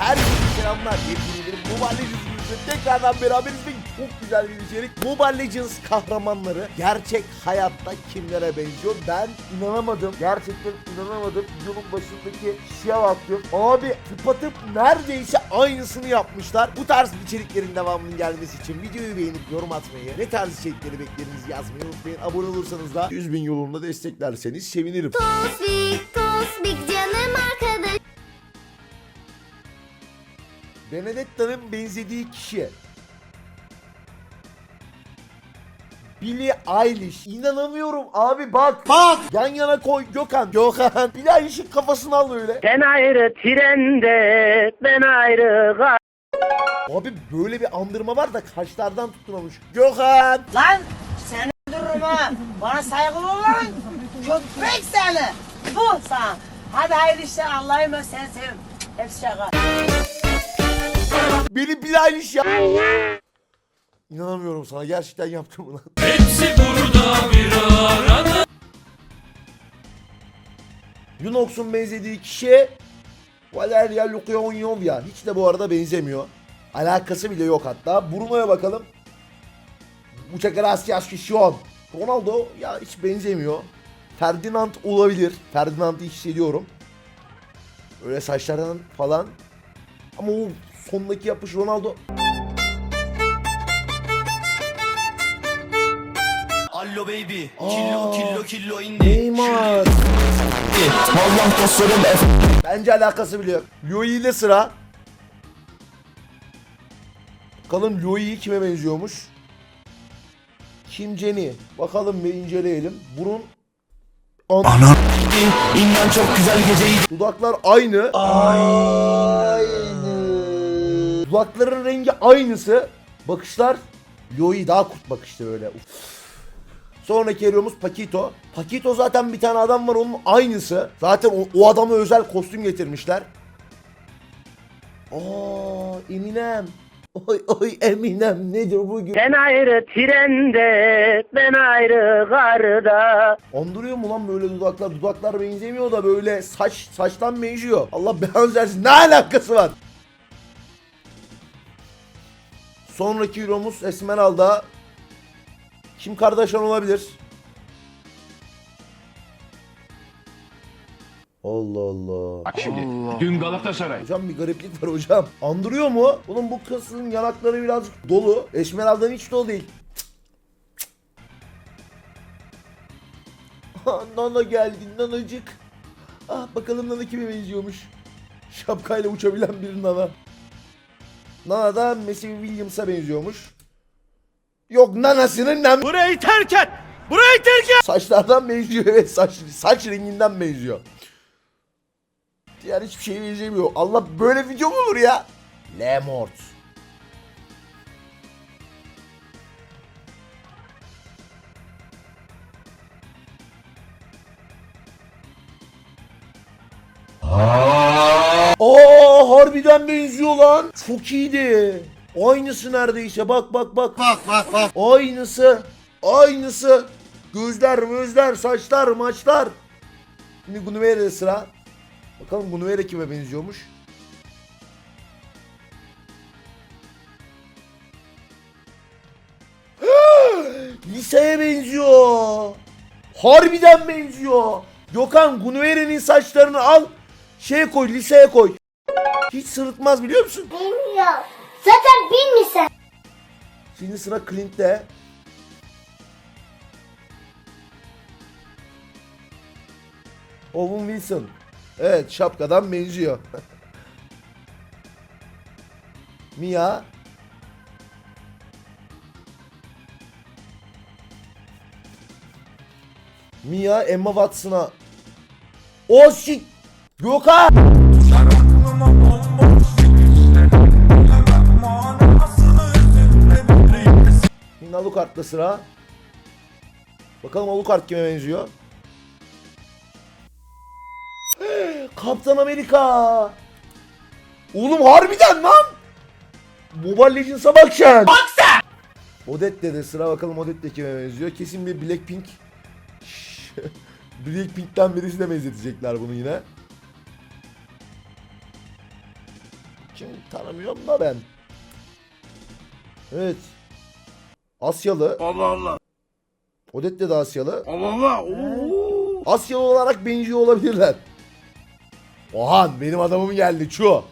Herkese selamlar. Yemin ederim Mobile Legends videosuyla tekrardan beraberiz ve çok güzel bir içerik. Mobile Legends kahramanları gerçek hayatta kimlere benziyor? Ben inanamadım. Gerçekten inanamadım. Videonun başındaki kişiye baktım. Abi tıpatıp neredeyse aynısını yapmışlar. Bu tarz içeriklerin devamının gelmesi için videoyu beğenip yorum atmayı, ne tarz içerikleri beklediğinizi yazmayı unutmayın. Abone olursanız da 100 bin yolunda desteklerseniz sevinirim. Tosbik, tosbik canım arkadaş. Benedetta'nın benzediği kişi. Billie Eilish. İnanamıyorum abi bak. Bak. Yan yana koy Gökhan. Gökhan. Billie Eilish'in kafasını al öyle. Sen ayrı trende, ben ayrı Abi böyle bir andırma var da kaşlardan tutturmamış. Gökhan. Lan seni dururum ha. Bana saygılı ol lan. Köpek seni. Bu sana. Hadi hayırlı işler Allah'a emanet seni seviyorum. Hepsi şaka. Beni Billie Eilish ya. İnanamıyorum sana gerçekten yaptım bunu. Yunox'un benzediği kişi Valeria Lukyonyovya. Hiç de bu arada benzemiyor. Alakası bile yok hatta. Bruno'ya bakalım. Muchas gracias Kishon. Ronaldo ya hiç benzemiyor. Ferdinand olabilir. Ferdinand'ı hissediyorum. Öyle saçlardan falan. Ama o sondaki yapış Ronaldo. Allo baby, killo killo killo indi. Neymar. Vallahi dostlarım Bence alakası bile yok. İle sıra. Bakalım Loi kime benziyormuş? Kim Jenny? Bakalım bir inceleyelim. Burun Ana. İnan çok güzel geceydi. Dudaklar aynı. Aynı. Dudakların rengi aynısı. Bakışlar Loi daha kurt bakışlı böyle. Uf. Sonraki hero'muz Paquito. Paquito zaten bir tane adam var onun aynısı. Zaten o, o adama özel kostüm getirmişler. Aa Eminem. Oy oy Eminem nedir bugün? Sen ayrı trende, ben ayrı garda. Andırıyor mu lan böyle dudaklar? Dudaklar benzemiyor da böyle saç saçtan benziyor. Allah belanı versin. Ne alakası var? Sonraki hero'muz Esmeralda. Kim Kardashian olabilir? Allah Allah. Bak şimdi dün Galatasaray Hocam bir gariplik var hocam. Andırıyor mu? Oğlum bu kızın yanakları birazcık dolu. Esmeralda'nın hiç dolu değil. Ah, Nana geldi nanacık. Ah bakalım Nana kime benziyormuş. Şapkayla uçabilen bir Nana. Nana da Messi Williams'a benziyormuş. Yok nanasının nan... Burayı terk et. Burayı terk et. Saçlardan benziyor evet saç, saç renginden benziyor. Diğer hiçbir şeye benzemiyor. Allah böyle video mu olur ya? Lemort. Aa harbiden benziyor lan. Çok iyiydi. Aynısı neredeyse. Bak bak bak. Bak bak bak. Aynısı. Aynısı. Gözler, gözler, saçlar, maçlar. Şimdi Gunuvera'da sıra. Bakalım Gunuvera kime benziyormuş. Liseye benziyor. Harbiden benziyor. Gökhan Gunuvera'nın saçlarını al. Şeye koy, liseye koy. Hiç sırıtmaz biliyor musun? Bilmiyorum. Zaten bilmiyorsun. Şimdi sıra Clint'te. Owen Wilson. Evet şapkadan benziyor. Mia. Mia Emma Watson'a. O shit. Gökhan. Şimdi Alucard'da sıra. Bakalım Alucard kime benziyor? Kaptan Amerika. Oğlum harbiden lan. Mobile Legends'a bak sen. Bak sen. Odette de sıra bakalım Odette kime benziyor? Kesin bir Blackpink. Blackpink'ten birisine benzetecekler bunu yine. Kim tanımıyorum da ben. Evet. Asyalı. Allah Allah. Odette de Asyalı. Allah Allah. Oo. Asyalı olarak benziyor olabilirler. Ohan benim adamım geldi Çu.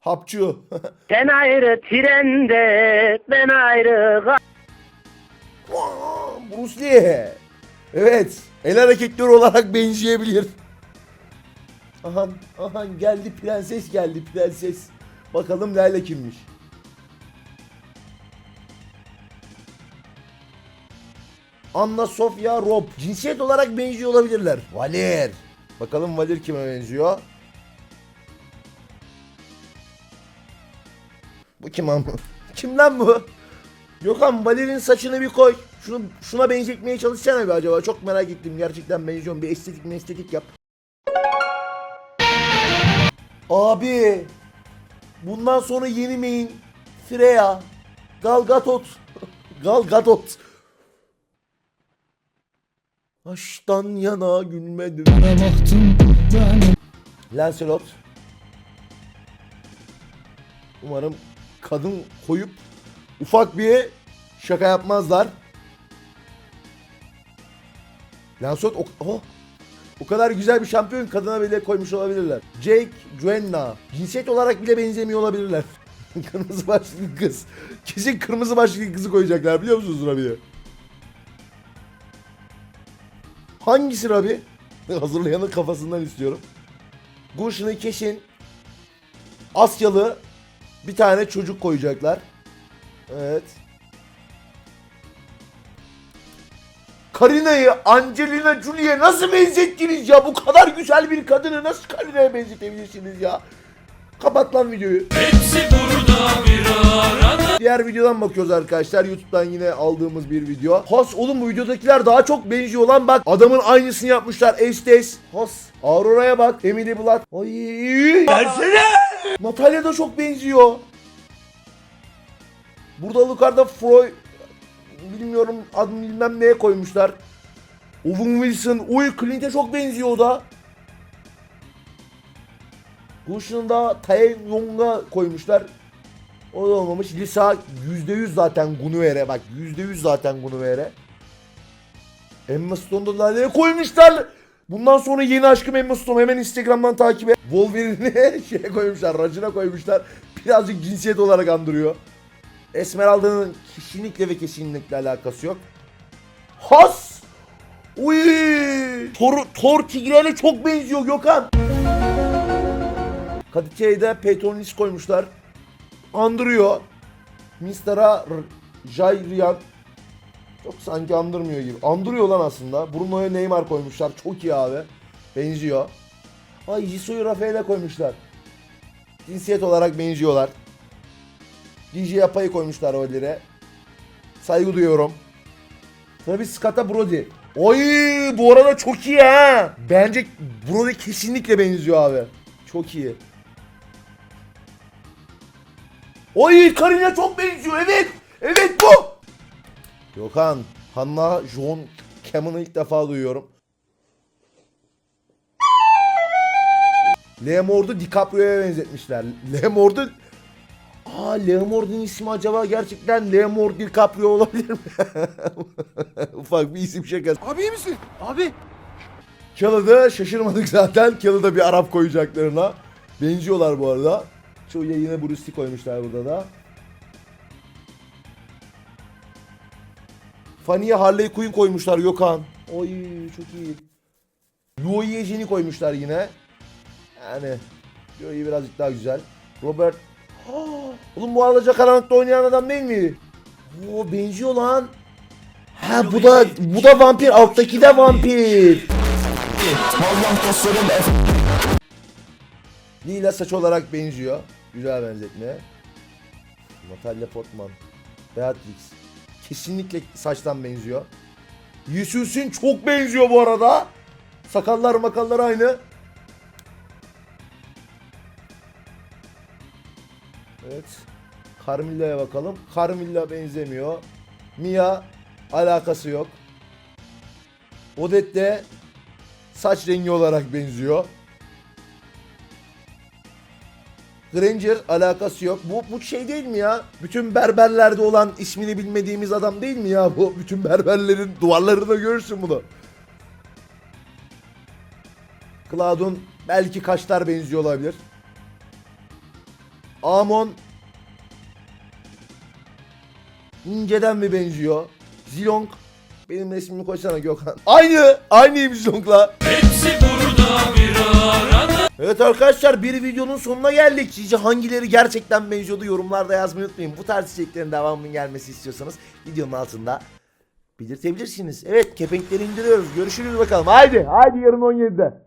Hapçu. Sen ayrı trende ben ayrı Bruce Lee. Evet. El hareketleri olarak benzeyebilir. Ahan, ahan geldi prenses geldi prenses. Bakalım Layla kimmiş? Anna Sofia Rob. Cinsiyet olarak benziyor olabilirler. Valer. Bakalım Valer kime benziyor? Bu kim am? Kim lan bu? Gökhan Valer'in saçını bir koy. Şunu şuna benzetmeye çalışsana bir acaba. Çok merak ettim. Gerçekten benziyorum. Bir estetik mi estetik yap. Abi. Bundan sonra yeni main Freya. Gal Gadot. Gal Gadot. Aşktan yana gülmedim. Lancelot. Umarım kadın koyup ufak bir şaka yapmazlar. Lancelot oh, o kadar güzel bir şampiyon kadına bile koymuş olabilirler. Jake Joanna. Cinsiyet olarak bile benzemiyor olabilirler. kırmızı başlıklı kız. Kesin kırmızı başlıklı kızı koyacaklar biliyor musunuz Rabi'ye? Hangisi Rabi? Hazırlayanın kafasından istiyorum. Gushin'ı kesin Asyalı bir tane çocuk koyacaklar. Evet. Karina'yı Angelina Jolie'ye nasıl benzettiniz ya? Bu kadar güzel bir kadını nasıl Karina'ya benzetebilirsiniz ya? Kapat lan videoyu. Diğer videodan bakıyoruz arkadaşlar. YouTube'dan yine aldığımız bir video. Has oğlum bu videodakiler daha çok benziyor lan bak. Adamın aynısını yapmışlar. Estes. Has. Aurora'ya bak. Emily Blunt. Ay. Versene. Natalya da çok benziyor. Burada yukarıda Freud bilmiyorum adını bilmem neye koymuşlar. Owen Wilson, uy Clint'e çok benziyor o da. Gushin'ı da Tae Yong'a koymuşlar. O da olmamış. Lisa %100 zaten Gunuver'e bak %100 zaten Gunuver'e. Emma Stone'da da nereye koymuşlar? Bundan sonra yeni aşkım Emma Stone hemen Instagram'dan takip et. Wolverine'i şeye koymuşlar, racına koymuşlar. Birazcık cinsiyet olarak andırıyor. Esmeralda'nın kesinlikle ve kesinlikle alakası yok. Has! Uy! Thor, Thor Tigre'yle çok benziyor Gökhan. Kadıköy'de de Petronis koymuşlar. Andırıyor. Mister'a Jairian çok sanki andırmıyor gibi. Andırıyor lan aslında. Bruno'ya Neymar koymuşlar. Çok iyi abi. Benziyor. Ay Jisu'yu Rafael'e koymuşlar. Cinsiyet olarak benziyorlar. DJ Yapay'ı koymuşlar öylere. Saygı duyuyorum. Travis Scott'a Brody. Oy bu arada çok iyi ha. Bence Brody kesinlikle benziyor abi. Çok iyi. Oy Karina çok benziyor evet. Evet bu. Gökhan, Hanna, John Cameron'ı ilk defa duyuyorum. Leomord'u DiCaprio'ya benzetmişler. Leomord'u Aa Leomord'un ismi acaba gerçekten Leomord DiCaprio olabilir mi? Ufak bir isim şakası. Abi iyi misin? Abi. Çalı'da şaşırmadık zaten. Çalı'da bir Arap koyacaklarına. Benziyorlar bu arada. Çoğuya yine Bruce Lee koymuşlar burada da. Fanny'e Harley Quinn koymuşlar Gökhan. Oy çok iyi. Yejin'i koymuşlar yine. Yani Yui birazcık daha güzel. Robert Oğlum bu Alaca Karanlık'ta oynayan adam değil mi? Oo benziyor lan. Ha bu da bu da vampir. Alttaki de vampir. Lila saç olarak benziyor. Güzel benzetme. Natalia Portman. Beatrix. Kesinlikle saçtan benziyor. Yusuf'un çok benziyor bu arada. Sakallar makallar aynı. Carmilla'ya bakalım. Carmilla benzemiyor. Mia alakası yok. Odette de saç rengi olarak benziyor. Granger alakası yok. Bu, bu şey değil mi ya? Bütün berberlerde olan ismini bilmediğimiz adam değil mi ya bu? Bütün berberlerin duvarlarında görürsün bunu. Cloud'un belki kaşlar benziyor olabilir. Amon inceden mi benziyor? Zilong benim resmimi koysana Gökhan. Aynı, aynıyım Zilong'la. Evet arkadaşlar bir videonun sonuna geldik. Sizce hangileri gerçekten benziyordu yorumlarda yazmayı unutmayın. Bu tarz içeriklerin devamının gelmesi istiyorsanız videonun altında belirtebilirsiniz. Evet kepenkleri indiriyoruz. Görüşürüz bakalım. Haydi haydi yarın 17'de.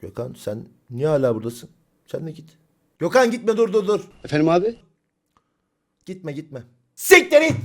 Gökhan sen niye hala buradasın? Sen de git. Gökhan gitme dur dur dur. Efendim abi? Gitme gitme. Siktir git.